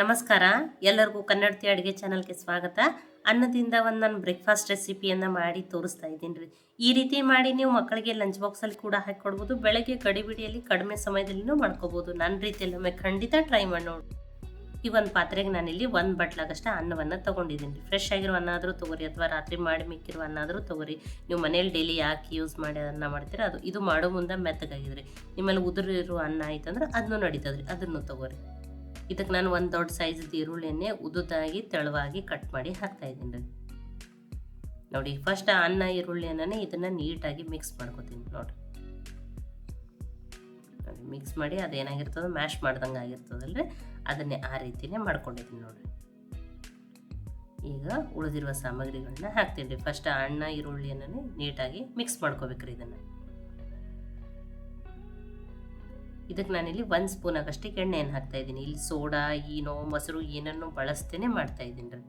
ನಮಸ್ಕಾರ. ಎಲ್ಲರಿಗೂ ಕನ್ನಡತಿ ಅಡುಗೆ ಚಾನಲ್ಗೆ ಸ್ವಾಗತ. ಅನ್ನದಿಂದ ಒಂದು ನಾನು ಬ್ರೇಕ್ಫಾಸ್ಟ್ ರೆಸಿಪಿಯನ್ನು ಮಾಡಿ ತೋರಿಸ್ತಾ ಇದ್ದೀನಿ ರೀ. ಈ ರೀತಿ ಮಾಡಿ ನೀವು ಮಕ್ಕಳಿಗೆ ಲಂಚ್ ಬಾಕ್ಸಲ್ಲಿ ಕೂಡ ಹಾಕಿ ಕೊಡ್ಬೋದು. ಬೆಳಗ್ಗೆ ಗಡಿಬಿಡಿಯಲ್ಲಿ ಕಡಿಮೆ ಸಮಯದಲ್ಲಿನೂ ಮಾಡ್ಕೋಬೋದು. ನನ್ನ ರೀತಿಯಲ್ಲೊಮ್ಮೆ ಖಂಡಿತ ಟ್ರೈ ಮಾಡಿ ನೋಡಿ. ಈ ಒಂದು ಪಾತ್ರೆಗೆ ನಾನಿಲ್ಲಿ ಒಂದು ಬಟ್ಲಾಗಷ್ಟು ಅನ್ನವನ್ನು ತೊಗೊಂಡಿದ್ದೀನಿ ರೀ. ಫ್ರೆಶ್ ಆಗಿರೋ ಅನ್ನ ಆದರೂ ತೊಗೊರಿ ಅಥವಾ ರಾತ್ರಿ ಮಾಡಿ ಮಿಕ್ಕಿರೋ ಅನ್ನ ಆದರೂ ತೊಗೊರಿ. ನೀವು ಮನೇಲಿ ಡೈಲಿ ಯಾಕೆ ಯೂಸ್ ಮಾಡಿ ಅನ್ನ ಮಾಡ್ತೀರ? ಅದು ಇದು ಮಾಡೋ ಮುಂದೆ ಮೆತ್ತಗಾಗಿದ್ರಿ ನಿಮ್ಮಲ್ಲಿ ಉದುರಿರೋ ಅನ್ನ ಆಯ್ತಂದ್ರೆ ಅದನ್ನು ನಡೀತದ್ರಿ ಅದನ್ನು ತೊಗೊರಿ. ಇದಕ್ಕೆ ನಾನು ಒಂದು ದೊಡ್ಡ ಸೈಜ್ ಈರುಳ್ಳಿಯನ್ನೇ ಉದುದಾಗಿ ತೆಳುವಾಗಿ ಕಟ್ ಮಾಡಿ ಹಾಕ್ತಾ ಇದ್ದೀನಿ ರೀ. ನೋಡಿ ಫಸ್ಟ್ ಅನ್ನ ಈರುಳ್ಳಿಯನ್ನೇ ಇದನ್ನು ನೀಟಾಗಿ ಮಿಕ್ಸ್ ಮಾಡ್ಕೊತೀನಿ ನೋಡಿ ನೋಡಿ ಮಿಕ್ಸ್ ಮಾಡಿ ಅದೇನಾಗಿರ್ತದೆ ಮ್ಯಾಶ್ ಮಾಡ್ದಂಗೆ ಆಗಿರ್ತದಲ್ರಿ. ಅದನ್ನೇ ಆ ರೀತಿನೇ ಮಾಡ್ಕೊಂಡಿದ್ದೀನಿ ನೋಡಿರಿ. ಈಗ ಉಳಿದಿರುವ ಸಾಮಗ್ರಿಗಳನ್ನ ಹಾಕ್ತೀನಿ ರೀ. ಫಸ್ಟ್ ಅನ್ನ ಈರುಳ್ಳಿಯನ್ನೇ ನೀಟಾಗಿ ಮಿಕ್ಸ್ ಮಾಡ್ಕೋಬೇಕ್ರಿ ಇದನ್ನು. ಇದಕ್ಕೆ ನಾನಿಲ್ಲಿ ಒಂದು ಸ್ಪೂನ್ ಆಗಷ್ಟೇ ಎಣ್ಣೆಯನ್ನು ಹಾಕ್ತಾ ಇದ್ದೀನಿ. ಇಲ್ಲಿ ಸೋಡಾ ಈನೋ ಮೊಸರು ಏನನ್ನು ಬಳಸ್ತೇನೆ ಮಾಡ್ತಾ ಇದ್ದೀನಿ ರೀ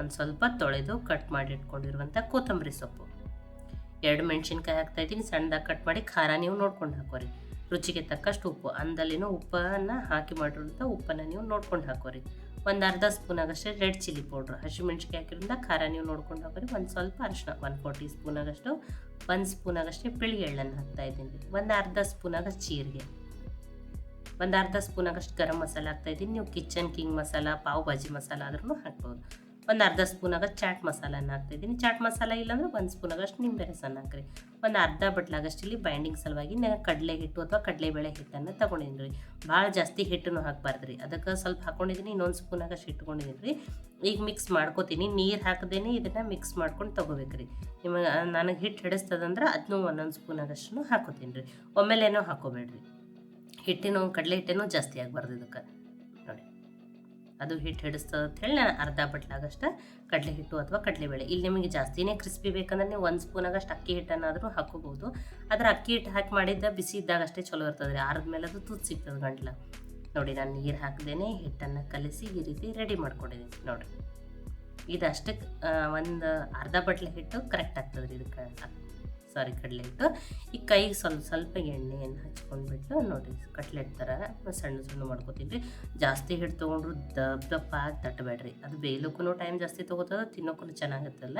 ಒಂದು ಸ್ವಲ್ಪ ತೊಳೆದು ಕಟ್ ಮಾಡಿ ಇಟ್ಕೊಂಡಿರುವಂಥ ಕೊತ್ತಂಬರಿ ಸೊಪ್ಪು. ಎರಡು ಮೆಣಸಿನ್ಕಾಯಿ ಹಾಕ್ತಾ ಇದ್ದೀನಿ. ಸಣ್ಣದಾಗಿ ಕಟ್ ಮಾಡಿ ಖಾರ ನೀವು ನೋಡ್ಕೊಂಡು ಹಾಕೋರಿ. ರುಚಿಗೆ ತಕ್ಕಷ್ಟು ಉಪ್ಪು. ಅಂದಲ್ಲಿನೂ ಉಪ್ಪನ್ನು ಹಾಕಿ ಮಾಡಿರುವಂಥ ಉಪ್ಪನ್ನು ನೀವು ನೋಡ್ಕೊಂಡು ಹಾಕೋರಿ. ಒಂದು ಅರ್ಧ ಸ್ಪೂನ್ ಆಗಷ್ಟೇ ರೆಡ್ ಚಿಲ್ಲಿ ಪೌಡ್ರ್ ಹಸಿಮೆಣ್ಸಿಕಾಯಿ ಹಾಕಿರೋದ್ರಿಂದ ಖಾರ ನೀವು ನೋಡ್ಕೊಂಡು ಹಾಕೋರಿ. ಒಂದು ಸ್ವಲ್ಪ ಅರಿಶಿನ ಒನ್ ಫೋರ್ ಟೀ ಸ್ಪೂನ್ ಆಗಷ್ಟು. ಒಂದು ಸ್ಪೂನ್ ಆಗಷ್ಟೇ ಬಿಳಿ ಎಳ್ಳನ್ನು ಹಾಕ್ತಾ ಇದ್ದೀನಿ. ಒಂದು ಅರ್ಧ ಸ್ಪೂನ್ ಆಗಷ್ಟು ಜೀರಿಗೆ. ಒಂದು ಅರ್ಧ ಸ್ಪೂನಾಗಷ್ಟು ಗರಂ ಮಸಾಲ ಹಾಕ್ತಾಯಿದ್ದೀನಿ ನೀವು ಕಿಚನ್ ಕಿಂಗ್ ಮಸಾಲ, ಪಾವ್ ಭಾಜಿ ಮಸಾಲ ಆದ್ರೂ ಹಾಕ್ಬೋದು. ಒಂದು ಅರ್ಧ ಸ್ಪೂನಾಗ ಚಾಟ್ ಮಸಾಲನ ಹಾಕ್ತಾ ಇದ್ದೀನಿ. ಚಾಟ್ ಮಸಾಲ ಇಲ್ಲಾಂದ್ರೆ ಒಂದು ಸ್ಪೂನಾಗಷ್ಟು ನಿಂಬೆ ರಸನ ಹಾಕ್ರಿ. ಒಂದು ಅರ್ಧ ಬಟ್ಲಾಗಷ್ಟು ಇಲ್ಲಿ ಬೈಂಡಿಂಗ್ ಸಲುವಾಗಿ ನಾನು ಕಡಲೆ ಹಿಟ್ಟು ಅಥವಾ ಕಡಲೆಬೇಳೆ ಹಿಟ್ಟನ್ನು ತೊಗೊಂಡಿದ್ದೀನಿ ರೀ. ಭಾಳ ಜಾಸ್ತಿ ಹಿಟ್ಟನ್ನು ಹಾಕ್ಬಾರ್ದು ರೀ ಅದಕ್ಕೆ ಸ್ವಲ್ಪ ಹಾಕೊಂಡಿದ್ದೀನಿ, ಇನ್ನೊಂದು ಸ್ಪೂನಾಗಷ್ಟು ಇಟ್ಕೊಂಡಿದ್ದೀನಿ ರೀ. ಈಗ ಮಿಕ್ಸ್ ಮಾಡ್ಕೋತೀನಿ. ನೀರು ಹಾಕದೇನೆ ಇದನ್ನು ಮಿಕ್ಸ್ ಮಾಡ್ಕೊಂಡು ತೊಗೋಬೇಕ್ರಿ. ನಿಮಗೆ, ನನಗೆ ಹಿಟ್ಟು ಹಿಡಿಸ್ತದಂದ್ರೆ ಅದನ್ನೂ ಒಂದೊಂದು ಸ್ಪೂನಾಗಷ್ಟು ಹಾಕೋತೀನಿ ರೀ. ಒಮ್ಮೆಲೇನೋ ಹಾಕೋಬೇಡ್ರಿ. ಹಿಟ್ಟಿನ ಕಡಲೆ ಹಿಟ್ಟಿನೂ ಜಾಸ್ತಿ ಆಗಬಾರ್ದು ಇದಕ್ಕೆ. ನೋಡಿ. ಅದು ಹಿಟ್ಟು ಹಿಡಿಸ್ತದೆ ಅಂತ ಹೇಳಿ ನಾನು ಅರ್ಧ ಬಟ್ಲಾಗಷ್ಟು ಕಡಲೆ ಹಿಟ್ಟು ಅಥವಾ ಕಡಲೆಬೇಳೆ ಇಲ್ಲಿ ನಿಮಗೆ ಜಾಸ್ತಿನೇ ಕ್ರಿಸ್ಪಿ ಬೇಕಂದ್ರೆ ನೀವು ಒಂದು ಸ್ಪೂನಾಗಷ್ಟು ಅಕ್ಕಿ ಹಿಟ್ಟನ್ನಾದರೂ ಹಾಕೋಬೋದು ಆದರೆ ಅಕ್ಕಿ ಹಿಟ್ಟು ಹಾಕಿ ಮಾಡಿದ್ದ ಬಿಸಿ ಇದ್ದಾಗ ಅಷ್ಟೇ ಚಲೋ ಇರ್ತದೆ ರೀ. ಆರದ ಮೇಲೆ ಅದು ತುತ್ತು ಸಿಗ್ತದೆ ಗಂಟ್ಲ. ನೋಡಿ, ನಾನು ನೀರು ಹಾಕ್ದೇನೆ ಹಿಟ್ಟನ್ನು ಕಲಿಸಿ ಈ ರೀತಿ ರೆಡಿ ಮಾಡ್ಕೊಂಡಿದ್ದೀನಿ. ನೋಡಿರಿ ಇದಷ್ಟಕ್ಕೆ ಒಂದು ಅರ್ಧ ಬಟ್ಲೆ ಹಿಟ್ಟು ಕರೆಕ್ಟ್ ಆಗ್ತದೆ ರೀ ಇದಕ್ಕೆ. ಸಾರಿ ಕಡಲೆ ಹಿಟ್ಟು. ಈ ಕೈಗೆ ಸ್ವಲ್ಪ ಸ್ವಲ್ಪ ಎಣ್ಣೆಯನ್ನು ಹಚ್ಕೊಂಡ್ಬಿಟ್ಟು ನೋಡಿ, ಕಟ್ಲೆಟ್ ಥರ ಸಣ್ಣ ಸಣ್ಣ ಮಾಡ್ಕೊತೀನಿ ರೀ ಜಾಸ್ತಿ ಹಿಟ್ಟು ತೊಗೊಂಡ್ರು ದಪ್ಪ ದಪ್ಪ ಆಗಿ ತಟ್ಟಬೇಡ್ರಿ ಅದು ಬೇಯಲಿಕ್ಕೂ ಟೈಮ್ ಜಾಸ್ತಿ ತೊಗೋತದ ತಿನ್ನೋಕ್ಕೂ ಚೆನ್ನಾಗಿರ್ತಲ್ಲ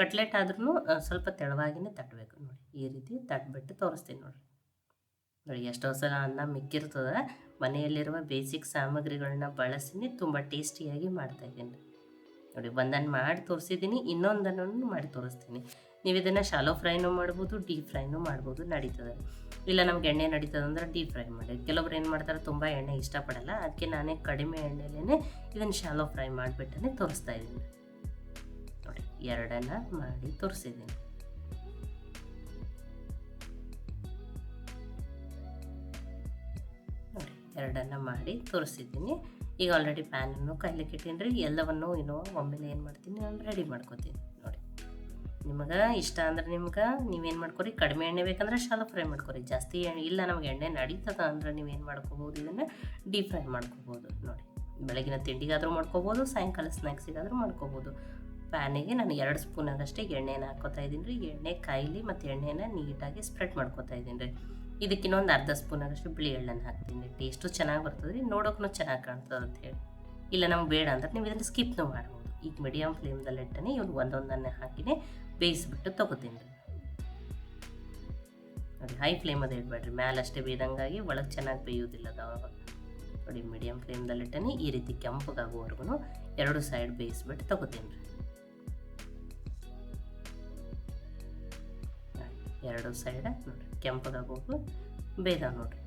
ಕಟ್ಲೆಟ್ ಆದ್ರೂ ಸ್ವಲ್ಪ ತೆಳವಾಗಿನೇ ತಟ್ಟಬೇಕು ನೋಡಿ. ಈ ರೀತಿ ತಟ್ಬಿಟ್ಟು ತೋರಿಸ್ತೀನಿ ನೋಡಿರಿ. ನೋಡಿ, ಎಷ್ಟೋ ಸಲ ಅನ್ನ ಮಿಕ್ಕಿರ್ತದೆ. ಮನೆಯಲ್ಲಿರುವ ಬೇಸಿಕ್ ಸಾಮಗ್ರಿಗಳನ್ನ ಬಳಸಿನಿ ತುಂಬ ಟೇಸ್ಟಿಯಾಗಿ ಮಾಡ್ತಾಯಿದ್ದೀನಿ ನೋಡಿ, ಒಂದನ್ನು ಮಾಡಿ ತೋರಿಸಿದ್ದೀನಿ, ಇನ್ನೊಂದನ್ನು ಮಾಡಿ ತೋರಿಸ್ತೀನಿ. ನೀವು ಇದನ್ನು ಶಾಲೋ ಫ್ರೈನೂ ಮಾಡ್ಬೋದು ಡೀಪ್ ಫ್ರೈನೂ ಮಾಡ್ಬೋದು, ನಡೀತದೆ. ಇಲ್ಲ ನಮ್ಗೆ ಎಣ್ಣೆ ನಡೀತದೆ ಅಂದ್ರೆ ಡೀಪ್ ಫ್ರೈ ಮಾಡಿ. ಕೆಲವ್ರು ಏನು ಮಾಡ್ತಾರೆ, ತುಂಬ ಎಣ್ಣೆ ಇಷ್ಟಪಡಲ್ಲ. ಅದಕ್ಕೆ ನಾನೇ ಕಡಿಮೆ ಎಣ್ಣೆಲೇ ಇದನ್ನು ಶಾಲೋ ಫ್ರೈ ಮಾಡಿಬಿಟ್ಟೇ ತೋರಿಸ್ತಾ ಇದ್ದೀನಿ. ನೋಡಿ, ಎರಡನ್ನ ಮಾಡಿ ತೋರಿಸಿದ್ದೀನಿ. ನೋಡಿ, ಎರಡನ್ನ ಮಾಡಿ ತೋರಿಸಿದ್ದೀನಿ. ಈಗ ಆಲ್ರೆಡಿ ಪ್ಯಾನನ್ನು ಕೈಲಿಕ್ಕೆ ಇಟ್ಟೀನಿ ರೀ ಎಲ್ಲವನ್ನು ಇನ್ನೂ ಒಮ್ಮೆಲೆ ಏನು ಮಾಡ್ತೀನಿ, ನಾನು ರೆಡಿ ಮಾಡ್ಕೊತೀನಿ. ನಿಮಗೆ ಇಷ್ಟ ಅಂದ್ರೆ ನಿಮ್ಗೆ, ನೀವೇನು ಮಾಡ್ಕೊರಿ? ಕಡಿಮೆ ಎಣ್ಣೆ ಬೇಕಂದ್ರೆ ಶಾಲೋ ಫ್ರೈ ಮಾಡ್ಕೊರಿ. ಜಾಸ್ತಿ ಎಣ್ಣೆ ಇಲ್ಲ ನಮ್ಗೆ ಎಣ್ಣೆ ನಡೀತದ ಅಂದ್ರೆ ನೀವೇನು ಮಾಡ್ಕೋಬೋದು? ಇದನ್ನು ಡೀಪ್ ಫ್ರೈ ಮಾಡ್ಕೋಬೋದು ನೋಡಿ. ಬೆಳಗಿನ ತಿಂಡಿಗಾದರೂ ಮಾಡ್ಕೋಬೋದು, ಸಾಯಂಕಾಲ ಸ್ನ್ಯಾಕ್ಸಿಗಾದರೂ ಮಾಡ್ಕೋಬೋದು. ಪ್ಯಾನಿಗೆ ನಾನು ಎರಡು ಸ್ಪೂನ್ ಆಗಷ್ಟೇ ಎಣ್ಣೆನ ಹಾಕೋತಾ ಇದ್ದೀನಿ ರೀ. ಎಣ್ಣೆ ಕಾಯಿಲಿ ಮತ್ತು ಎಣ್ಣೆನ ನೀಟಾಗಿ ಸ್ಪ್ರೆಡ್ ಮಾಡ್ಕೋತಾ ಇದ್ದೀನಿ ರೀ. ಇದಕ್ಕೆ ಇನ್ನೊಂದು ಅರ್ಧ ಸ್ಪೂನ್ ಆಗಷ್ಟು ಬಿಳಿ ಎಳ್ಳನ್ನು ಹಾಕ್ತೀನಿ ಟೇಸ್ಟು ಚೆನ್ನಾಗಿ ಬರ್ತದೆ ರೀ. ನೋಡೋಕ್ಕೂ ಚೆನ್ನಾಗಿ ಕಾಣ್ತದೆ ಅಂತ ಹೇಳಿ. ಇಲ್ಲ ನಮ್ಗೆ ಬೇಡ ಅಂದ್ರೆ ನೀವು ಇದನ್ನು ಸ್ಕಿಪ್ನೂ ಮಾಡ್ಬೋದು. ಈಗ ಮೀಡಿಯಮ್ ಫ್ಲೇಮ್ದಲ್ಲಿ ಇಟ್ಟನೆ ಇವ್ರು ಒಂದೊಂದನ್ನೇ ಹಾಕಿನೇ ಬೇಯಿಸ್ಬಿಟ್ಟು ತಗೋತೀನಿ. ರೀ ನೋಡಿ ಹೈ ಫ್ಲೇಮ್ ಫ್ಲೇಮಲ್ಲಿ ಇಡಬೇಡ್ರಿ. ಮ್ಯಾಲೆ ಅಷ್ಟೇ ಬೇಯ್ದಂಗಾಗಿ ಒಳಗೆ ಚೆನ್ನಾಗಿ ಬೇಯೋದಿಲ್ಲ ಅದು ಅವಾಗ. ನೋಡಿ ಮೀಡಿಯಮ್ ಫ್ಲೇಮ್ದಲ್ಲಿ ಇಟ್ಟನೆ ಈ ರೀತಿ ಕೆಂಪಗಾಗುವವರೆಗೂ ಎರಡು ಸೈಡ್ ಬೇಯಿಸ್ಬಿಟ್ಟು ತಗೋತೀನಿ. ರೀ ಎರಡು ಸೈಡ್ ನೋಡಿರಿ ಕೆಂಪಗಾಗುವ ಬೇದ ನೋಡಿರಿ.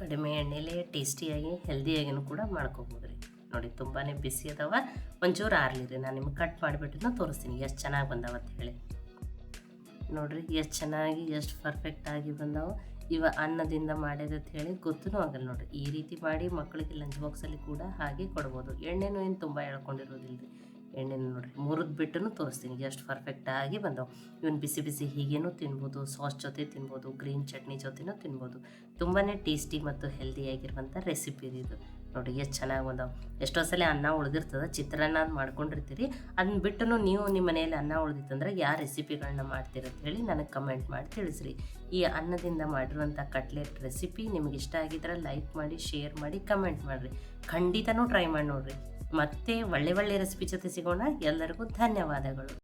ಕಡಿಮೆ ಎಣ್ಣೆಲಿ ಟೇಸ್ಟಿಯಾಗಿ ಹೆಲ್ದಿಯಾಗಿನೂ ಕೂಡ ಮಾಡ್ಕೋಬೋದು ನೋಡಿ ತುಂಬಾ ಬಿಸಿ ಅದಾವ. ಒಂಚೂರು ಆರ್ಲಿ ರೀ ನಾನು ನಿಮ್ಗೆ ಕಟ್ ಮಾಡಿಬಿಟ್ಟು ತೋರಿಸ್ತೀನಿ ಎಷ್ಟು ಚೆನ್ನಾಗಿ ಬಂದಾವ ಅಂತ ಹೇಳಿ. ನೋಡಿರಿ, ಎಷ್ಟು ಚೆನ್ನಾಗಿ, ಎಷ್ಟು ಪರ್ಫೆಕ್ಟಾಗಿ ಬಂದಾವ. ಇವ ಅನ್ನದಿಂದ ಮಾಡಿದೆ ಅಂತ ಹೇಳಿ ಗೊತ್ತೂ ಆಗಲ್ಲ ನೋಡಿರಿ. ಈ ರೀತಿ ಮಾಡಿ ಮಕ್ಕಳಿಗೆ ಲಂಚ್ ಬಾಕ್ಸಲ್ಲಿ ಕೂಡ ಹಾಗೆ ಕೊಡ್ಬೋದು. ಎಣ್ಣೆನೂ ಏನು ತುಂಬ ಎಳ್ಕೊಂಡಿರೋದಿಲ್ಲ ರೀ ಎಣ್ಣೆನ ನೋಡಿರಿ, ಮುರಿದು ಬಿಟ್ಟು ತೋರಿಸ್ತೀನಿ ಎಷ್ಟು ಪರ್ಫೆಕ್ಟಾಗಿ ಬಂದವು. ಇವನ್ ಬಿಸಿ ಬಿಸಿ ಹೀಗೇನೂ ತಿನ್ಬೋದು ಸಾಸ್ ಜೊತೆ ತಿನ್ಬೋದು ಗ್ರೀನ್ ಚಟ್ನಿ ಜೊತೆನೂ ತಿನ್ಬೋದು. ತುಂಬಾ ಟೇಸ್ಟಿ ಮತ್ತು ಹೆಲ್ದಿಯಾಗಿರುವಂಥ ರೆಸಿಪಿ ಇದು. ನೋಡಿ ಎಷ್ಟು ಚೆನ್ನಾಗಿ ಬಂದವು. ಎಷ್ಟೋ ಸಲ ಅನ್ನ ಉಳಿದಿರ್ತದೆ, ಚಿತ್ರಾನ್ನ ಅದು ಮಾಡ್ಕೊಂಡಿರ್ತೀರಿ. ಅದನ್ನ ಬಿಟ್ಟು ನೀವು ನಿಮ್ಮ ಮನೆಯಲ್ಲಿ ಅನ್ನ ಉಳಿದಿತ್ತಂದ್ರೆ ಯಾವ ರೆಸಿಪಿಗಳನ್ನ ಮಾಡ್ತೀರ ಅಂತ ಹೇಳಿ ನನಗೆ ಕಮೆಂಟ್ ಮಾಡಿ ತಿಳಿಸ್ರಿ. ಈ ಅನ್ನದಿಂದ ಮಾಡಿರುವಂಥ ಕಟ್ಲೆಟ್ ರೆಸಿಪಿ ನಿಮ್ಗೆ ಇಷ್ಟ ಆಗಿದ್ರೆ ಲೈಕ್ ಮಾಡಿ, ಶೇರ್ ಮಾಡಿ, ಕಮೆಂಟ್ ಮಾಡಿರಿ. ಖಂಡಿತನೂ ಟ್ರೈ ಮಾಡಿ ನೋಡಿರಿ. ಮತ್ತೆ ಒಳ್ಳೆ ಒಳ್ಳೆ ರೆಸಿಪಿ ಜೊತೆ ಸಿಗೋಣ. ಎಲ್ಲರಿಗೂ ಧನ್ಯವಾದಗಳು.